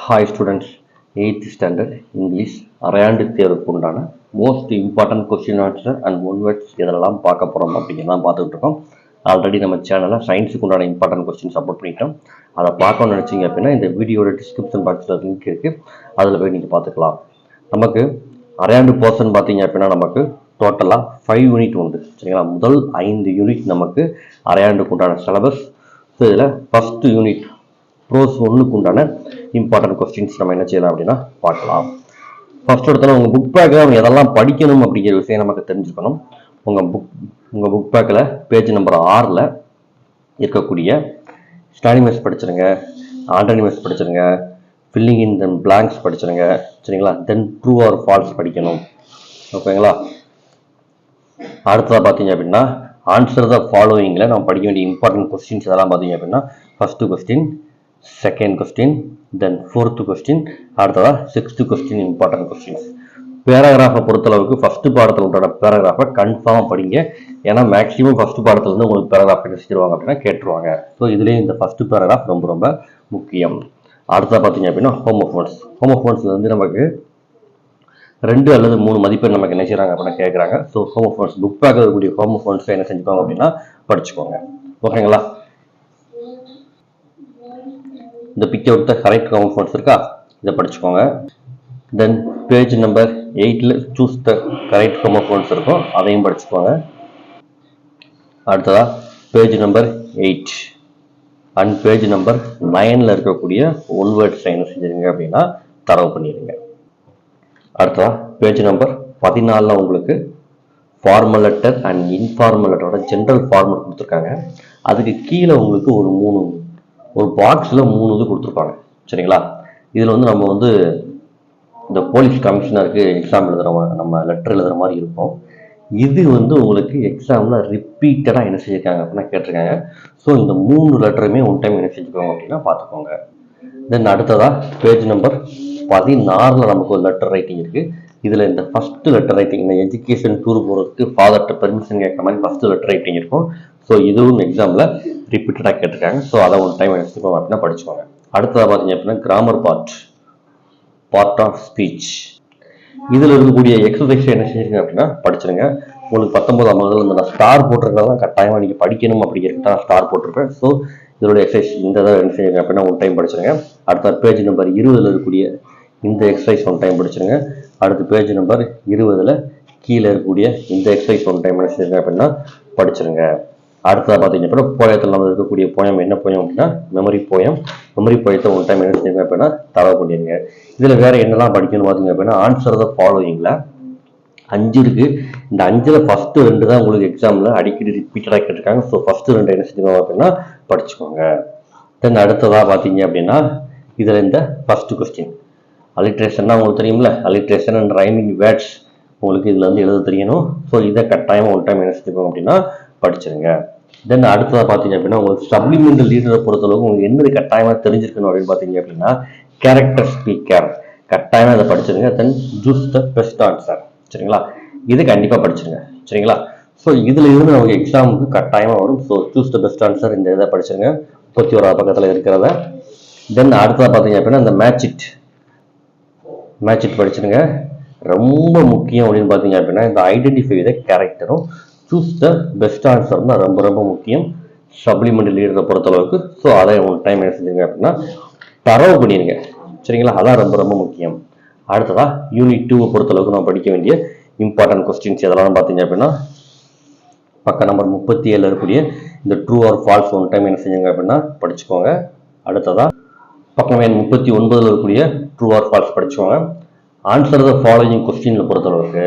Hi students eighth standard English அரையாண்டு தேர்வுக்கு உண்டான most important question answer and one words இதெல்லாம் பார்க்க போகிறோம் அப்படிங்கிறதான் பார்த்துட்டு இருக்கோம். ஆல்ரெடி நம்ம சேனலில் சயின்ஸுக்கு உண்டான இம்பார்ட்டன்ட் கொஸ்டின்ஸ் அப்லோட் பண்ணிட்டோம். அதை பார்க்கணும்னு நினச்சிங்க அப்படின்னா இந்த வீடியோட டிஸ்கிரிப்ஷன் பாக்ஸில் லிங்க் இருக்குது அதில் போய் நீங்கள் பார்த்துக்கலாம். நமக்கு அரையாண்டு போர்ஷன் பார்த்தீங்க அப்படின்னா நமக்கு டோட்டலாக ஃபைவ் யூனிட் உண்டு. சரிங்களா? முதல் ஐந்து யூனிட் நமக்கு அரையாண்டுக்கு உண்டான சிலபஸ் ஸோ இதில் ஃபஸ்ட்டு யூனிட் ப்ரோஸ் ஒன்றுக்கு உண்டான இம்பார்ட்டன்ட் கொஸ்டின்ஸ் நம்ம என்ன செய்யலாம் அப்படின்னா பார்க்கலாம். ஃபர்ஸ்ட் எடுத்தோன்னா உங்கள் புக் பேக்கில் அவங்க எதெல்லாம் படிக்கணும் அப்படிங்கிற விஷயம் நமக்கு தெரிஞ்சுக்கணும். உங்கள் புக் உங்கள் புக் பேக்கில் பேஜ் நம்பர் ஆறில் இருக்கக்கூடிய ஸ்டானிமஸ் படிச்சிருங்க ஆண்டனிமஸ் படிச்சிருங்க ஃபில்லிங் இன் தென் பிளாங்க்ஸ் படிச்சிருங்க சரிங்களா? தென் ட்ரூ ஆர் ஃபால்ஸ் படிக்கணும். ஓகேங்களா அடுத்ததாக பார்த்தீங்க அப்படின்னா ஆன்சர் த ஃபாலோயிங்கில் நம்ம படிக்க வேண்டிய இம்பார்ட்டன்ட் கொஸ்டின்ஸ் இதெல்லாம் பார்த்தீங்க அப்படின்னா first question second question then fourth question அடுத்ததாக சிக்ஸ்த்து கொஸ்டின் இம்பார்ட்டன்ட் கொஸ்டின்ஸ் பேராகிராஃபை பொறுத்தளவுக்கு ஃபஸ்ட்டு பாடத்தில் உண்டான பேராகிராஃபை கன்ஃபார்மாக படிங்க. ஏன்னா மேக்ஸிமம் ஃபஸ்ட்டு பாடத்தில் வந்து உங்களுக்கு பேராகிராஃப் என்ன செஞ்சிருவாங்க அப்படின்னா கேட்டுருவாங்க. ஸோ இதுலேயும் இந்த ஃபஸ்ட்டு பேராகிராஃப் ரொம்ப ரொம்ப முக்கியம். அடுத்ததாக பார்த்தீங்க அப்படின்னா ஹோமோஃபோன்ஸ் ஹோமோஃபோன்ஸில் வந்து நமக்கு ரெண்டு அல்லது மூணு மதிப்பெண் நமக்கு என்ன செய்கிறாங்க அப்படின்னா கேட்குறாங்க ஸோ ஹோமோஃபோன்ஸ் புக் பேக் இருக்கக்கூடிய ஹோமோஃபோன்ஸை என்ன செஞ்சுக்கோங்க அப்படின்னா படிச்சுக்கோங்க. ஓகேங்களா இந்த பிக்சர் கொடுத்த கரெக்ட் ஹோமோஃபோன்ஸ் இருக்கா? இதை படிச்சுக்கோங்க. தென் பேஜ் நம்பர் எயிட்டில் சூஸ் த கரெக்ட் ஹோமோஃபோன்ஸ் இருக்கும். அதையும் படிச்சுக்கோங்க. அடுத்ததா page number eight and page number நைனில் இருக்கக்கூடிய ஒன் வேர்ட் சைன் செஞ்சிருங்க அப்படின்னா தரவு பண்ணிடுங்க அடுத்ததா பேஜ் நம்பர் பதினாலில் உங்களுக்கு ஃபார்மல் லெட்டர் அண்ட் இன்ஃபார்மல் லெட்டரோட ஜென்ரல் ஃபார்மல் கொடுத்துருக்காங்க. அதுக்கு கீழே உங்களுக்கு ஒரு மூணு ஒரு பாக்ஸில் மூணு இது கொடுத்துருப்பாங்க. சரிங்களா? இதில் வந்து நம்ம வந்து இந்த போலீஸ் கமிஷனருக்கு எக்ஸாம் எழுதுகிற நம்ம லெட்டர் எழுதுகிற மாதிரி இருக்கும். இது வந்து உங்களுக்கு எக்ஸாமில் ரிப்பீட்டடாக என்ன செஞ்சுருக்காங்க அப்படின்னா கேட்டிருக்காங்க. ஸோ இந்த மூணு லெட்டருமே ஒன் டைம் என்ன செஞ்சுக்கோங்க அப்படின்னா பார்த்துக்கோங்க. தென் அடுத்ததாக பேஜ் நம்பர் பதினாறில் நமக்கு ஒரு லெட்டர் ரைட்டிங் இருக்குது இதில் இந்த ஃபஸ்ட்டு லெட்டர் ரைட்டிங் இந்த எஜுகேஷன் டூர் போகிறதுக்கு ஃபாதர்கிட்ட பெர்மிஷன் கேட்குற மாதிரி ஃபஸ்ட்டு லெட்டர் ரைட்டிங் இருக்கும். ஸோ இதுவும் எக்ஸாமில் ரிப்பீட்டடாக கேட்டிருக்காங்க. ஸோ அதை ஒன் டைம் எடுத்துக்கோங்க அப்படின்னா படிச்சுக்கோங்க. அடுத்ததாக பார்த்தீங்க அப்படின்னா grammar part part of speech இதில் இருக்கக்கூடிய எக்ஸசைஸ் என்ன செஞ்சுருங்க அப்படின்னா படிச்சிருங்க. உங்களுக்கு பத்தொன்பதாம் முதல்ல இந்த நான் ஸ்டார் போட்டிருக்கிறதெல்லாம் கட்டாயமாக நீங்கள் படிக்கணும் அப்படிங்கிறதுக்கு நான் ஸ்டார் போட்டிருப்பேன். ஸோ இதோட எக்ஸசைஸ் இந்த இதை என்ன செய்யுங்க அப்படின்னா ஒன் டைம் படிச்சிருங்க. அடுத்த பேஜ் நம்பர் இருபதில் இருக்கக்கூடிய இந்த எக்ஸசைஸ் ஒன் டைம் படிச்சிருங்க. அடுத்த பேஜ் நம்பர் இருபதில் கீழே இருக்கக்கூடிய இந்த எக்ஸசைஸ் ஒன் டைம் என்ன செய்யுங்க அப்படின்னா படிச்சிருங்க. அடுத்ததாக பார்த்தீங்க அப்படின்னா போயத்தில் நம்ம இருக்கக்கூடிய போயம் என்ன போயம் அப்படின்னா? மெமரி போயம் மெமரி போயத்தை ஒன் டைம் என்ன செய்யுங்க அப்படின்னா தரவு பண்ணிடுங்க இதில் வேறு என்னெல்லாம் படிக்கணும் பார்த்தீங்க அப்படின்னா ஆன்சர் தான் ஃபாலோயிங்கில் அஞ்சு இருக்கு. இந்த அஞ்சில் ஃபஸ்ட்டு ரெண்டு தான் உங்களுக்கு எக்ஸாமில் அடிக்கடி ரிப்பீட்டடாக கேட்டிருக்காங்க. ஸோ ஃபஸ்ட்டு ரெண்டு என்ன செஞ்சுக்கோங்க அப்படின்னா படிச்சுக்கோங்க. தென் அடுத்ததாக பார்த்தீங்க அப்படின்னா இதில் இந்த ஃபஸ்ட்டு கொஸ்டின் அலிட்ரேஷன்னா உங்களுக்கு தெரியும்ல? அலிட்ரேஷன் அண்ட் ரைமிங் வேர்ட்ஸ் உங்களுக்கு இதில் வந்து எழுத தெரியணும். ஸோ இதை கட்டாயமாக ஒரு டைம் என்ன செஞ்சுக்கோங்க அப்படின்னா படிச்சிருங்க. தென் அடுத்ததாக பார்த்தீங்க அப்படின்னா உங்களுக்கு சப்ளிமெண்டல் லீடரை பொறுத்தளவுக்கு உங்களுக்கு என்னது கட்டாயமாக தெரிஞ்சிருக்கணும் அப்படின்னு பார்த்தீங்க அப்படின்னா கேரக்டர் ஸ்பீக்கர் கட்டாயமாக அதை படிச்சிருங்க. Then choose the best answer சரிங்களா? இது கண்டிப்பாக படிச்சிருங்க. சரிங்களா? ஸோ இதில் இருந்து நமக்கு எக்ஸாமுக்கு கட்டாயமாக வரும். So choose the best answer இந்த இதை படிச்சிருங்க. முப்பத்தி ஓராவது பக்கத்தில் இருக்கிறத. தென் அடுத்ததாக பார்த்தீங்க அப்படின்னா இந்த match it it match it படிச்சிருங்க ரொம்ப முக்கியம் அப்படின்னு பார்த்தீங்க அப்படின்னா இந்த ஐடென்டிஃபை த கேரக்டரும் சூஸ் த பெஸ்ட் ஆன்சர் தான் ரொம்ப ரொம்ப முக்கியம். சப்ளிமெண்ட் லீடரை பொறுத்தளவுக்கு. ஸோ அதை ஒன் டைம் என்ன செஞ்சுங்க அப்படின்னா தரவு பண்ணிடுங்க. சரிங்களா? அதான் ரொம்ப ரொம்ப முக்கியம். அடுத்ததா யூனிட் டூவை பொறுத்தளவுக்கு நான் படிக்க வேண்டிய இம்பார்ட்டன்ட் கொஸ்டின்ஸ் எதெல்லாம் பார்த்தீங்க அப்படின்னா பக்கம் நம்பர் முப்பத்தி ஏழில் இருக்கக்கூடிய இந்த true or false one time என்ன செஞ்சுங்க அப்படின்னா படிச்சுக்கோங்க. அடுத்ததாக பக்கம் எண் முப்பத்தி ஒன்பதில் இருக்கக்கூடிய ட்ரூ ஆர் ஃபால்ஸ் படிச்சுவாங்க. ஆன்சர் த ஃபாலோயிங் கொஸ்டினில் பொறுத்தளவுக்கு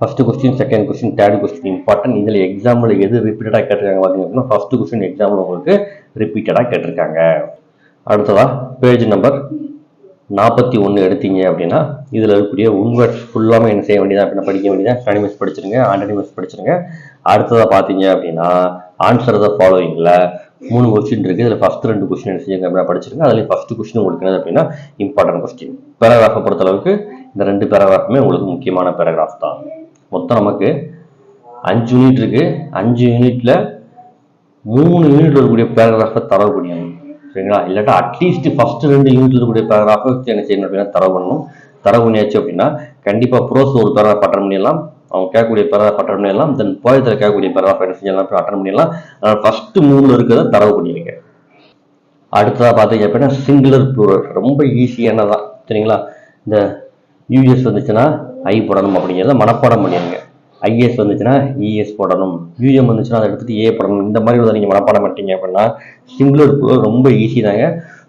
first question second question third question important இதில் எக்ஸாமில் எது ரிப்பீட்டடாக கேட்டிருக்காங்க பார்த்தீங்க அப்படின்னா ஃபர்ஸ்ட் கொஸ்டின் எக்ஸாமில் உங்களுக்கு ரிப்பீட்டடாக கேட்டிருக்காங்க. அடுத்ததா பேஜ் நம்பர் நாற்பத்தி ஒன்று எடுத்தீங்க அப்படின்னா இதில் இருக்கக்கூடிய உன்வர்ட்ஸ் ஃபுல்லாமே என்ன செய்ய வேண்டியதா அப்படின்னா படிக்க வேண்டியதா ஸ்டானிமஸ் படிச்சிருங்க ஆண்டனிமஸ் படிச்சிருங்க. அடுத்ததாக பார்த்தீங்க அப்படின்னா ஆன்சர் த ஃபாலோயிங்கில் மூணு கொஸ்டின் இருக்குது இதில் ஃபஸ்ட் ரெண்டு கொஸ்டின் என்ன செய்யுங்க அப்படின்னா படிச்சிருங்க. அதில் ஃபர்ஸ்ட் கொஸ்டின் உங்களுக்கு என்னது அப்படின்னா இம்பார்ட்டன்ட் கொஸ்டின் பேராகிராஃபை பொறுத்தளவுக்கு இந்த ரெண்டு பேராகிராஃபுமே உங்களுக்கு முக்கியமான பேராகிராஃப் தான். மொத்தம் நமக்கு அஞ்சு யூனிட் இருக்கு. அஞ்சு யூனிட்ல மூணு யூனிட் இருக்கக்கூடிய பேராகிராஃபை தரவு பண்ணிடணும். சரிங்களா? இல்லாட்டா அட்லீஸ்ட் ஃபர்ஸ்ட் ரெண்டு யூனிட்ல இருக்கக்கூடிய பேராகிராஃபை என்ன செய்யணும் அப்படின்னா தரவு பண்ணணும். தரவு பண்ணியாச்சு அப்படின்னா கண்டிப்பாக ப்ரோஸ் ஒரு பேராகிராஃப் அட்டன் பண்ணிடலாம். அவங்க கேட்கக்கூடிய பேராகிராஃப் அட்டன் பண்ணிடலாம். தென் போயத்தில் கேட்கக்கூடிய பேராகிராஃப் எல்லாம் போய் அட்டன் பண்ணிடலாம். அதனால் ஃபஸ்ட்டு மூணில் இருக்கிறத தரவு பண்ணிடுங்க அடுத்ததாக பார்த்தீங்க அப்படின்னா சிங்குலர் ப்ளூரல் ரொம்ப ஈஸியானதான் சரிங்களா? இந்த யூஎஸ் வந்துச்சுன்னா ஐ போடணும் அப்படிங்கிறத மனப்பாடம் பண்ணிடுங்க. ஐஎஸ் வந்துச்சுன்னா இஎஸ் போடணும். யூஎம் வந்துச்சுன்னா அதை எடுத்துட்டு ஏ போடணும். இந்த மாதிரி உள்ளதை நீங்கள் மனப்பாடம் பண்ணிட்டீங்க அப்படின்னா சிங்குலர் ப்ளூரல் ரொம்ப ஈஸி தாங்க.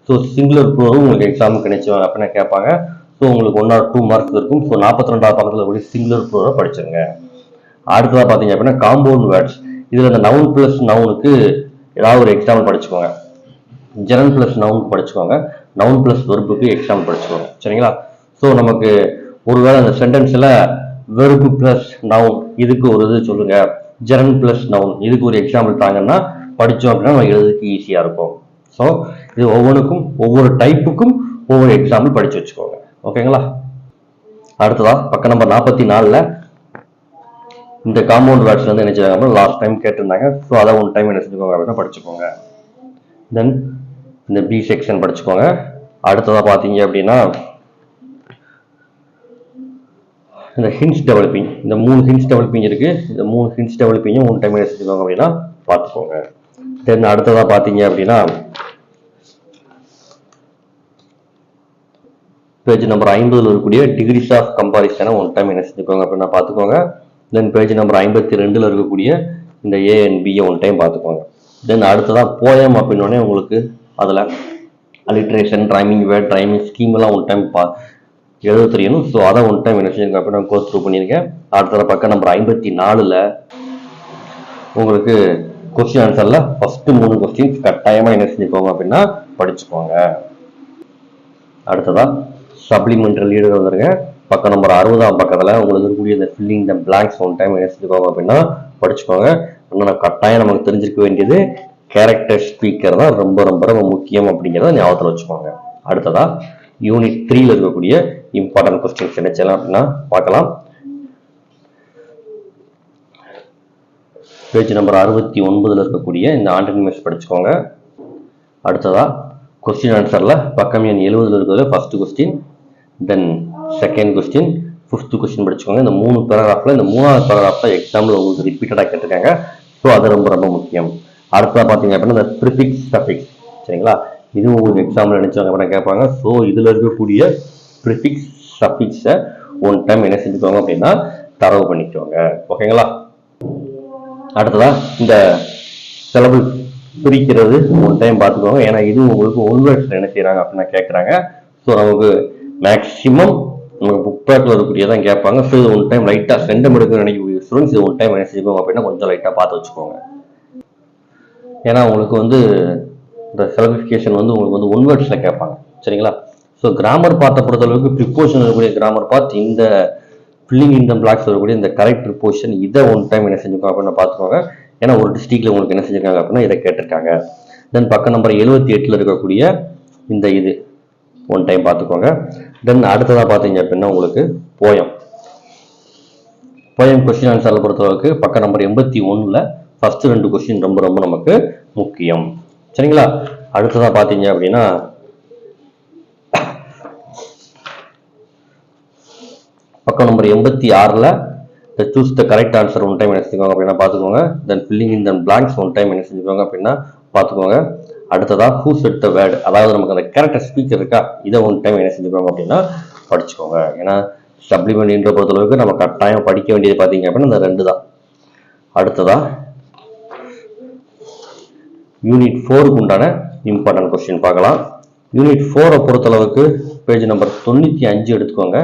ஸோ சிங்குலர் ப்ளூரலும் உங்களுக்கு எக்ஸாமுக்கு கிடைச்சுவாங்க அப்படின்னு கேட்பாங்க. ஸோ உங்களுக்கு ஒன் ஆர் டூ மார்க்ஸ் இருக்கும். ஸோ நாற்பத்தி ரெண்டாவது பக்கத்தில் கூடிய சிங்குலர் ப்ளூரை படிச்சிருங்க. அடுத்ததாக பார்த்தீங்க அப்படின்னா காம்பவுண்ட் வேர்ட்ஸ் இதில் அந்த நவுன் ப்ளஸ் நவுனுக்கு ஏதாவது ஒரு எக்ஸாம்பிள் படிச்சுக்கோங்க. ஜெரன் ப்ளஸ் நவுனுக்கு படிச்சுக்கோங்க. நவுன் ப்ளஸ் வெர்புக்கு எக்ஸாம்பிள் படிச்சுக்கோங்க. சரிங்களா? ஸோ நமக்கு ஒருவேளை அந்த சென்டென்ஸில் வெர்பு ப்ளஸ் நவுன் இதுக்கு ஒரு இது சொல்லுங்க. ஜெரன் ப்ளஸ் நவுன் இதுக்கு ஒரு எக்ஸாம்பிள் தாங்கன்னா படித்தோம் அப்படின்னா நம்ம எழுதுறதுக்கு ஈஸியாக இருக்கும். ஸோ இது ஒவ்வொன்றுக்கும் ஒவ்வொரு டைப்புக்கும் ஒவ்வொரு எக்ஸாம்பிள் படித்து வச்சுக்கோங்க. ஓகேங்களா? அடுத்ததா பக்கம் நம்பர் நாற்பத்தி நாலில் இந்த காம்பவுண்ட் வேர்ட்ஸ் வந்து என்ன செய்வாங்க லாஸ்ட் டைம் கேட்டிருந்தாங்க. ஸோ அதை ஒன் டைம் என்ன செஞ்சுக்கோங்க அப்படின்னா படிச்சுக்கோங்க. தென் இந்த பி செக்ஷன் படிச்சுக்கோங்க. அடுத்ததாக பார்த்தீங்க அப்படின்னா இந்த ஹின்ஸ் டெவலப்பிங் இந்த மூணு ஹின்ஸ் டெவலப்பிங் இருக்கு. இந்த மூணு ஹின்ஸ் டெவலப்பிங்கும் ஒன் டைம் என்ன செஞ்சுக்கோங்க அப்படின்னா பார்த்துக்கோங்க. தென் அடுத்ததாக பார்த்தீங்க அப்படின்னா பேஜ் நம்பர் ஐம்பதுல இருக்கக்கூடிய டிகிரிஸ் ஆஃப் கம்பாரிசனை ஒன் டைம் என்ன செஞ்சுக்கோங்க அப்படின்னா பார்த்துக்கோங்க. தென் பேஜ் நம்பர் ஐம்பத்தி ரெண்டுல இருக்கக்கூடிய இந்த ஏ அண்ட் பியை ஒன் டைம் பார்த்துக்கோங்க. தென் அடுத்ததான் போயம் அப்படின்னோடனே உங்களுக்கு அதில் அலிட்ரேஷன் ட்ரைமிங் வேர்ட் ட்ரைமிங் ஸ்கீம் எல்லாம் ஒன் டைம் பா எழுத தெரியணும் ஸோ அதை ஒன் டைம் என்ன செஞ்சுங்க அப்படின்னா கோ த்ரூ பண்ணியிருக்கேன் அடுத்த பக்கம் நம்பர் ஐம்பத்தி நாலுல உங்களுக்கு கொஸ்டின் ஆன்சரில் ஃபஸ்ட்டு மூணு கொஸ்டின்ஸ் கட்டாயமாக என்ன செஞ்சுக்கோங்க அப்படின்னா படிச்சுக்கோங்க. அடுத்ததாக சப்ளிமெண்டரி லீடர் வந்துருங்க பக்கம் நம்பர் அறுபதாம் பக்கத்தில் உங்களுக்கு இருக்கக்கூடிய இந்த filling the blanks one time என்ன செஞ்சுக்கோங்க அப்படின்னா படிச்சுக்கோங்க. இன்னும் கட்டாயம் நமக்கு தெரிஞ்சிருக்க வேண்டியது கேரக்டர் ஸ்பீக்கர் தான் ரொம்ப ரொம்ப ரொம்ப முக்கியம் அப்படிங்கிறத ஞாபகத்தில் வச்சுக்கோங்க. அடுத்ததா யூனிட் த்ரீல இருக்கக்கூடிய இம்பார்ட்டன்ட் கொஸ்டின்ஸ் என்ன செய்யலாம் அப்படின்னா பார்க்கலாம். பேஜ் நம்பர் அறுபத்தி ஒன்பதுல இருக்கக்கூடிய இந்த ஆண்டனிமஸ் படிச்சுக்கோங்க. அடுத்ததா கொஸ்டின் ஆன்சர்ல பக்கம் எண் எழுபதுல இருக்கிறது first question then second question fifth question படிச்சுக்கோங்க. இந்த மூணு பேராகிராஃபில் இந்த மூணாவது பேராகிராஃப்ல எக்ஸாம்பிள் உங்களுக்கு ரிப்பீட்டடாக கேட்டிருக்காங்க. ஸோ அது ரொம்ப ரொம்ப முக்கியம். அடுத்ததாக பார்த்தீங்க அப்படின்னா இந்த ப்ரிஃபிக்ஸ் சஃபிக்ஸ் சரிங்களா? இதுவும் உங்களுக்கு எக்ஸாம்பிள் நினச்சாங்க அப்படின்னா கேட்பாங்க. ஸோ இதில் இருக்கக்கூடிய ப்ரிஃபிக்ஸ் சஃபிக்ஸை ஒன் டைம் என்ன செஞ்சுக்கோங்க அப்படின்னா தரவு பண்ணிக்கோங்க. ஓகேங்களா? அடுத்ததாக இந்த செலவு பிரிக்கிறது ஒன் டைம் பார்த்துக்கோங்க. ஏன்னா இதுவும் உங்களுக்கு ஒன் வேர்ட்ஸில் என்ன செய்கிறாங்க அப்படின்னா கேட்குறாங்க. ஸோ நமக்கு மேக்ஸிமம் நமக்கு புக் பேக்கில் வரக்கூடியதான் கேட்பாங்க. ஸோ இது ஒன் டைம் லைட்டாக சென்டம் எடுக்கணும்னு நினைக்கக்கூடிய ஸ்டூடெண்ட்ஸ் இது ஒன் டைம் என்ன செய்வோம் அப்படின்னா கொஞ்சம் லைட்டாக பார்த்து வச்சுக்கோங்க. ஏன்னா உங்களுக்கு வந்து இந்த செலிஃபிகேஷன் வந்து உங்களுக்கு வந்து ஒன் வேர்ட்ஸில் கேட்பாங்க. சரிங்களா? ஸோ கிராமர் பார்ட்டை பொறுத்தளவுக்கு ப்ரிப்போஷன் இருக்கக்கூடிய கிராமர் பார்த்து இந்த ஃபில்லிங் இன் த பிளாக்ஸ் வரக்கூடிய இந்த கரெக்ட் ப்ரிப்போஷன் இதை ஒன் டைம் என்ன செஞ்சுக்கோங்க அப்படின்னு பார்த்துக்கோங்க. ஏன்னா ஒரு டிஸ்ட்ரிக்ட்ல உங்களுக்கு என்ன செஞ்சிருக்காங்க அப்படின்னா இதை கேட்டிருக்காங்க. தென் பக்கம் நம்பர் எழுபத்தி எட்டில் இருக்கக்கூடிய இந்த இது ஒன் டைம் பார்த்துக்கோங்க. தென் அடுத்ததாக பார்த்தீங்க அப்படின்னா உங்களுக்கு போயம் போயம் கொஸ்டின் ஆன்சரில் பொறுத்தளவுக்கு பக்கம் நம்பர் எண்பத்தி ஒன்றில் ஃபஸ்ட்டு ரெண்டு கொஸ்டின் ரொம்ப ரொம்ப நமக்கு முக்கியம். சரிங்களா? அடுத்ததாக பார்த்தீங்க அப்படின்னா பக்கம் நம்பர் எண்பத்தி ஆறில் choose the correct answer one time என்ன செஞ்சுக்கோங்க அப்படின்னா பார்த்துக்கோங்க. Then filling in the blanks one time என்ன செஞ்சுக்கோங்க அப்படின்னா பார்த்துக்கோங்க. அடுத்ததா ஹூ செட் த வேர்டு அதாவது நமக்கு அந்த கேரக்டர் ஸ்பீக்கர் இருக்கா? இதை ஒன் டைம் என்ன செஞ்சுக்கோங்க அப்படின்னா படிச்சுக்கோங்க. ஏன்னா சப்ளிமெண்ட்ன்ற பொறுத்தளவுக்கு நம்ம கட்டாயம் படிக்க வேண்டியது பார்த்தீங்க அப்படின்னா இந்த ரெண்டு தான். அடுத்ததா யூனிட் ஃபோருக்கு உண்டான இம்பார்ட்டன்ட் கொஸ்டின் பார்க்கலாம். யூனிட் ஃபோரை பொறுத்தளவுக்கு பேஜ் நம்பர் தொண்ணூற்றி அஞ்சு எடுத்துக்கோங்க.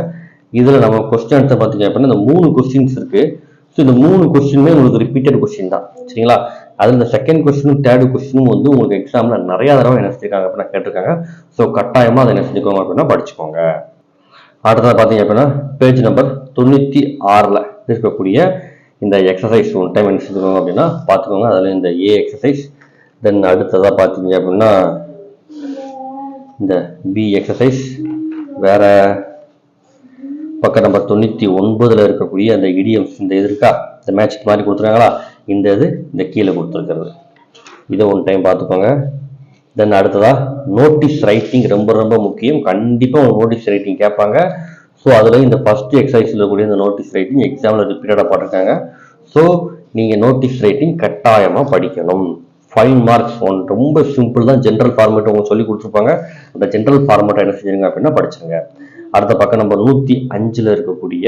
இதில் நம்ம கொஸ்டின் எடுத்து பார்த்தீங்க அப்படின்னா இந்த மூணு கொஸ்டின்ஸ் இருக்குது ஸோ இந்த மூணு கொஸ்டினுமே உங்களுக்கு ரிப்பீட்டட் கொஸ்டின் தான். சரிங்களா? அதில் இந்த செகண்ட் கொஸ்டினும் தேர்டு கொஸ்டினும் வந்து உங்களுக்கு எக்ஸாமில் நிறைய தடவை என்ன செஞ்சிருக்காங்க அப்படின்னா கேட்டிருக்காங்க. ஸோ கட்டாயமாக அதை என்ன செஞ்சுக்கோங்க அப்படின்னா படிச்சுக்கோங்க. அடுத்ததாக பார்த்தீங்க அப்படின்னா பேஜ் நம்பர் தொண்ணூற்றி ஆறில் இருக்கக்கூடிய இந்த எக்ஸசைஸ் ஒன் டைம் என்ன செஞ்சுக்கோங்க அப்படின்னா பார்த்துக்கோங்க. அதில் இந்த ஏ எக்ஸசைஸ் தென் அடுத்ததாக பார்த்தீங்க அப்படின்னா இந்த பி எக்ஸசைஸ் வேற பக்கம் நம்பர் தொண்ணூற்றி ஒன்பதுல இருக்கக்கூடிய அந்த இடியம்ஸ் இந்த இது இருக்கா? இந்த மேட்சுக்கு மாதிரி கொடுத்துருக்காங்களா? இந்த இது இந்த கீழே கொடுத்துருக்கிறது. இதை ஒன் டைம் பார்த்துக்கோங்க. தென் அடுத்ததா நோட்டீஸ் ரைட்டிங் ரொம்ப ரொம்ப முக்கியம். கண்டிப்பாக ஒரு நோட்டீஸ் ரைட்டிங் கேட்பாங்க. ஸோ அதில் இந்த ஃபர்ஸ்ட் எக்ஸசைஸில் இருக்கக்கூடிய இந்த நோட்டீஸ் ரைட்டிங் எக்ஸாமில் ரிப்பீட்டடாக போட்டிருக்காங்க. ஸோ நீங்கள் நோட்டீஸ் ரைட்டிங் கட்டாயமாக படிக்கணும். ஃபைவ் மார்க்ஸ் ஒன் ரொம்ப சிம்பிள் தான். ஜென்ரல் ஃபார்மேட் உங்களுக்கு சொல்லி கொடுத்துருப்பாங்க. அந்த ஜென்ரல் ஃபார்மேட்டை என்ன செஞ்சுருங்க அப்படின்னா படிச்சுருங்க. அடுத்த பக்கம் நம்ம நூற்றி அஞ்சில் இருக்கக்கூடிய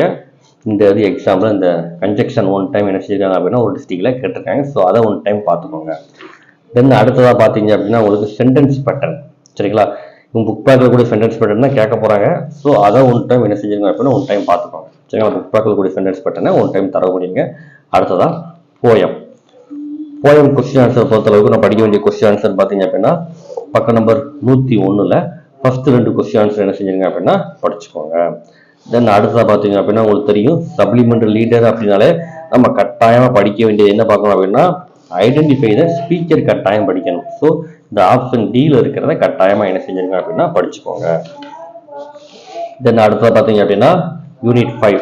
இந்த இது எக்ஸாம்பிள் இந்த கன்ஜெக்ஷன் ஒன் டைம் என்ன செஞ்சிருக்காங்க அப்படின்னா ஒரு டிஸ்ட்ரிக்டில் கேட்டிருக்காங்க. ஸோ அதை ஒன் டைம் பார்த்துக்கோங்க. தென் அடுத்ததாக பார்த்தீங்க அப்படின்னா உங்களுக்கு சென்டென்ஸ் பேட்டர்ன் சரிங்களா? இவங்க புக் பேக்கில் கூடிய சென்டென்ஸ் பேட்டர்ன் கேட்க போகிறாங்க ஸோ அதை ஒன் டைம் என்ன செஞ்சிருங்க அப்படின்னா ஒன் டைம் பார்த்துக்கோங்க. சரிங்களா? புக் பேக்கில் கூட சென்டென்ஸ் பேட்டர்னை ஒன் டைம் தர முடியுங்க அடுத்ததாக போயம் போயம் கொஸ்டின் ஆன்சர் பொறுத்தளவுக்கு நான் படிக்க வேண்டிய கொஸ்டின் ஆன்சர் பார்த்தீங்க அப்படின்னா பக்கம் நம்பர் நூற்றி ஒன்றில் ஃபர்ஸ்ட் ரெண்டு கொஸ்டின் ஆன்சர் என்ன செஞ்சிருங்க அப்படின்னா படிச்சுக்கோங்க. தென் அடுத்ததாக பார்த்தீங்க அப்படின்னா உங்களுக்கு தெரியும் சப்ளிமெண்ட் லீடர் அப்படின்னாலே நம்ம கட்டாயமாக படிக்க வேண்டியது என்ன பார்க்கணும் அப்படின்னா ஐடென்டிஃபை த ஸ்பீக்கர் கட்டாயம் படிக்கணும். ஸோ இந்த ஆப்ஷன் டியில் இருக்கிறத கட்டாயமாக என்ன செஞ்சிருங்க அப்படின்னா படிச்சுக்கோங்க. தென் அடுத்ததாக பார்த்தீங்க அப்படின்னா யூனிட் ஃபைவ்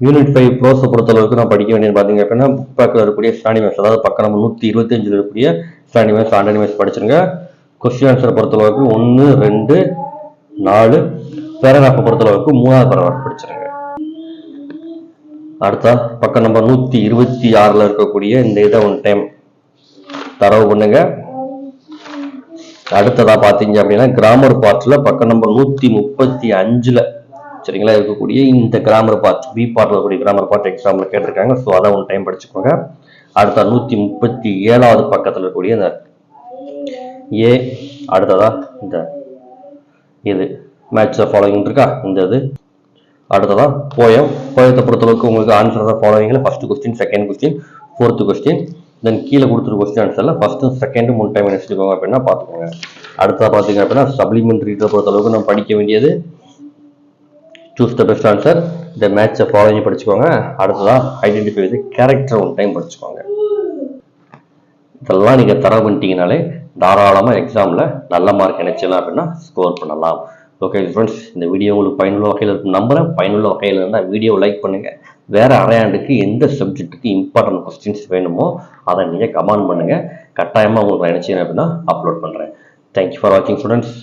யூனிட் ஃபைவ் ப்ரோஸை பொறுத்தளவுக்கு நான் படிக்க வேண்டியது பார்த்தீங்க அப்படின்னா புக் பேக்கில் இருக்கக்கூடிய ஸ்டாண்டிமேஸ் அதாவது பக்கம் நம்ம நூற்றி இருபத்தஞ்சில் இருக்கக்கூடிய ஸ்டாண்டிமேஸ் ஆண்டனிமேஸ் படிச்சிருங்க. கொஸ்டின் ஆன்சரை பொறுத்தளவுக்கு ஒன்று ரெண்டு நாலு. பேராகிராஃபை பொறுத்தளவுக்கு மூணாவது பேராகிராஃப் படிச்சிருங்க. அடுத்தா பக்கம் நம்பர் நூற்றி இருபத்தி ஆறில் இருக்கக்கூடிய இந்த இதை ஒன் டைம் தரவு பண்ணுங்க. அடுத்ததா பார்த்தீங்க அப்படின்னா கிராமர் பார்ட்டில் பக்கம் நம்பர் நூற்றி முப்பத்தி அஞ்சில் சரிங்களா இருக்கக்கூடிய இந்த கிராமர் பார்ட் பி பார்ட்ல இருக்கக்கூடிய கிராமர் பார்ட் எக்ஸாமில் கேட்டிருக்காங்க. ஸோ அதை ஒன் டைம் படிச்சுக்கோங்க. அடுத்த நூற்றி முப்பத்தி ஏழாவது பக்கத்தில் இருக்கக்கூடிய இந்த ஏ அடுத்ததா இந்த இது. மேட்ச் ஃபாலோவிங் இருக்கா? இந்த இது. அடுத்ததா போயம் போயத்தை பொறுத்தளவுக்கு உங்களுக்கு ஆன்சர் தான் ஃபாலோவிங்கில் first question second question fourth question then கீழே கொடுத்துருக்க கொஸ்டின் ஆன்சரில் ஃபஸ்ட்டு செகண்டும் மூணு டைம் நினச்சிக்கோங்க அப்படின்னா பார்த்துக்கோங்க. அடுத்ததாக பார்த்தீங்க அப்படின்னா சப்ளிமெண்ட்ரி பொறுத்தளவுக்கு நம்ம படிக்க வேண்டியது. சூஸ் த பெஸ்ட் ஆன்சர் இந்த மேட்சை ஃபாலோவிங் படிச்சுக்கோங்க. அடுத்ததாக identify with character one time படிச்சுக்கோங்க. இதெல்லாம் நீங்கள் தர பண்ணிட்டீங்கனாலே தாராளமாக எக்ஸாமில் நல்ல மார்க் நினைச்சலாம் அப்படின்னா ஸ்கோர் பண்ணலாம். ஓகே ஃப்ரெண்ட்ஸ் இந்த வீடியோ உங்களுக்கு பயனுள்ள வகையில் இருக்கும் நம்புகிறேன் பயனுள்ள வகையில் இருந்தால் வீடியோ லைக் பண்ணுங்கள் வேறு அரையாண்டுக்கு எந்த சப்ஜெக்ட்டுக்கு இம்பார்ட்டன்ட் கொஸ்டின்ஸ் வேணுமோ அதை நீங்கள் கமெண்ட் பண்ணுங்கள் கட்டாயமாக உங்களுக்கு நான் அப்படின்னா அப்லோட் பண்ணுறேன் தேங்க்யூ ஃபார் வாட்சிங் ஸ்டூடெண்ட்ஸ்